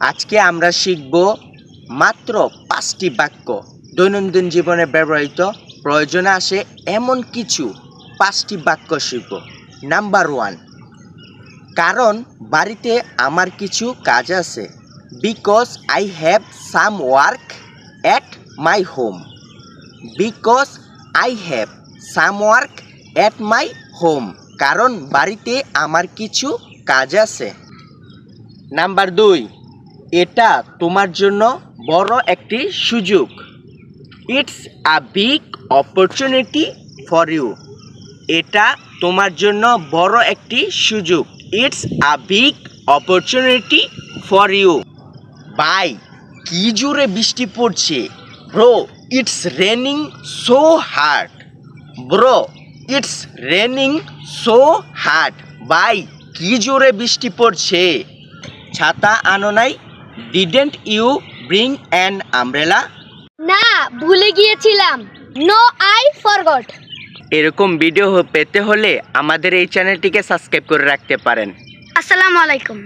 আজকে আমরা শিখব মাত্র পাঁচটি বাক্য। দৈনন্দিন জীবনে ব্যবহৃত প্রয়োজনে আসে এমন কিছু পাঁচটি বাক্য শিখব। নাম্বার ওয়ান, কারণ বাড়িতে আমার কিছু কাজ আছে। Because I have some work at my home. Because I have some work at my home, কারণ বাড়িতে আমার কিছু কাজ আছে। নাম্বার দুই এটা তোমার জন্য বড় একটি সুযোগ। It's a big opportunity for you এটা তোমার জন্য বড় একটি সুযোগ। It's a big opportunity for you by, কি জোরে বৃষ্টি পড়ছে। Bro it's raining so hard bro it's raining so hard by, কি জোরে বৃষ্টি পড়ছে। ছাতা আনো নাই didn't you bring an umbrella না ভুলে গিয়েছিলাম। নো আই ফরগট এরকম ভিডিও পেতে হলে আমাদের এই চ্যানেলটিকে সাবস্ক্রাইব করে রাখতে পারেন। আসসালামু আলাইকুম।